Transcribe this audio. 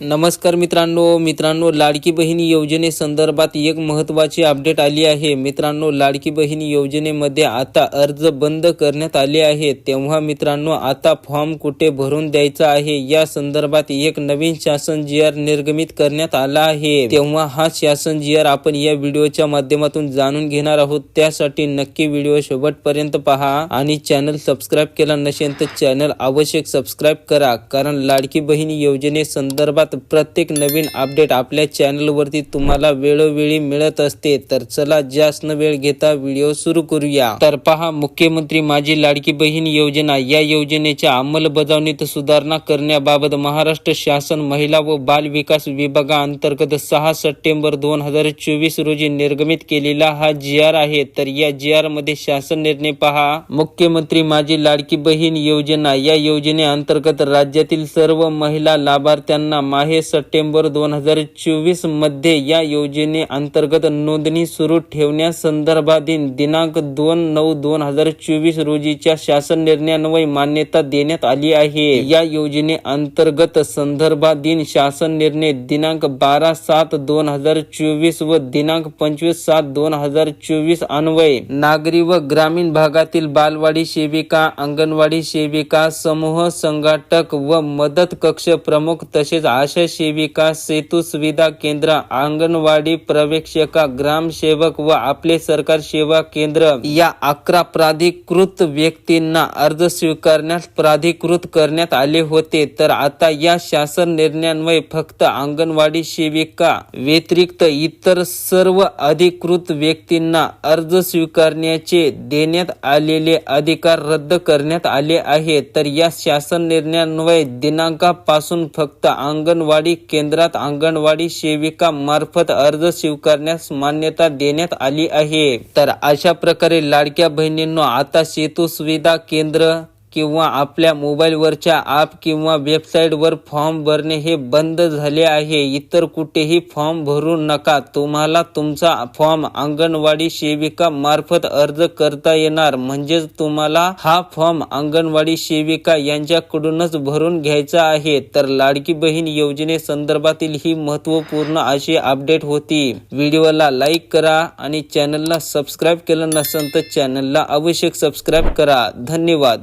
नमस्कार मित्रांनो मित्रांनो लाडकी बहीण योजनेसंदर्भात एक महत्त्वाची अपडेट आली आहे. मित्रांनो लाडकी बहीण योजनेमध्ये आता अर्ज बंद करण्यात आले आहे तेव्हा मित्रांनो आता फॉर्म कुठे भरून द्यायचा आहे? या संदर्भात एक नवीन शासन जी आर निर्गमित करण्यात आला आहे. तेव्हा हा शासन जी आर आपण या व्हिडिओच्या माध्यमातून जाणून घेणार आहोत. त्यासाठी नक्की व्हिडिओ शेवटपर्यंत पहा आणि चॅनल सबस्क्राईब केला नसेल तर चॅनल आवश्यक सबस्क्राईब करा. कारण लाडकी बहीण योजनेसंदर्भात प्रत्येक नवीन अपडेट आपल्या चॅनलवरती तुम्हाला वेळोवेळी मिळत असते. तर चला जास्त न वेळ घेता व्हिडिओ सुरू करूया. तर पहा मुख्यमंत्री माझी लाडकी बहीण योजना. या योजनेच्या अंमलबजावणीत सुधारणा करण्याबाबत महाराष्ट्र शासन महिला व बाल विकास विभागाअंतर्गत सहा सप्टेंबर दोन हजार चोवीस रोजी निर्गमित केलेला हा जी आर आहे. तर या जी आरमध्ये शासन निर्णय पहा. मुख्यमंत्री माझी लाडकी बहीण योजना. या योजनेअंतर्गत राज्यातील सर्व महिला लाभार्थ्यांना माहे सप्टेंबर दोन हजार चोवीसमध्ये या योजनेअंतर्गत नोंदणी सुरू ठेवण्यासंदर्भातील दिनांक दोन नऊ दोन हजार चोवीस रोजीच्या शासन निर्णयान्वये मान्यता देण्यात आली आहे. या योजनेअंतर्गत संदर्भाधीन शासन निर्णय दिनांक बारा सात दोन हजार चोवीस व दिनांक पंचवीस सात दोन हजार चोवीस अन्वये. नागरी व ग्रामीण भागातील बालवाडी सेविका अंगणवाडी सेविका समूह संघाटक व मदत कक्ष प्रमुख तसेच आशा सेविका सेतू सुविधा केंद्र अंगणवाडी प्रवेशिका ग्रामसेवक व आपले सरकार सेवा केंद्र या अकरा प्राधिकृत व्यक्तींना अर्ज स्वीकारण्यास प्राधिकृत करण्यात आले होते. तर आता या शासन निर्णयान्वये फक्त अंगणवाडी सेविका व्यतिरिक्त इतर सर्व अधिकृत व्यक्तींना अर्ज स्वीकारण्याचे देण्यात आलेले अधिकार रद्द करण्यात आले आहे तर या शासन निर्णयान्वये दिनांकापासून फक्त अंगण अंगणवाडी केंद्रात अंगणवाडी सेविका मार्फत अर्ज स्वीकारण्यास मान्यता देण्यात आली आहे. तर अशा प्रकारे लाडक्या बहिणींना आता सेतू सुविधा केंद्र किंवा आपल्या मोबाईलवरच्या ॲप किंवा वेबसाईटवर फॉर्म भरणे हे बंद झाले आहे. इतर कुठेही फॉर्म भरू नका. तुम्हाला तुमचा फॉर्म अंगणवाडी सेविका मार्फत अर्ज करता येणार. म्हणजेच तुम्हाला हा फॉर्म अंगणवाडी सेविका यांच्याकडूनच भरून घ्यायचा आहे. तर लाडकी बहीण योजनेसंदर्भातील ही महत्त्वपूर्ण अशी अपडेट होती. व्हिडिओला लाईक करा आणि चॅनलला सबस्क्राईब केलं नसेल तर चॅनलला आवश्यक सबस्क्राईब करा. धन्यवाद.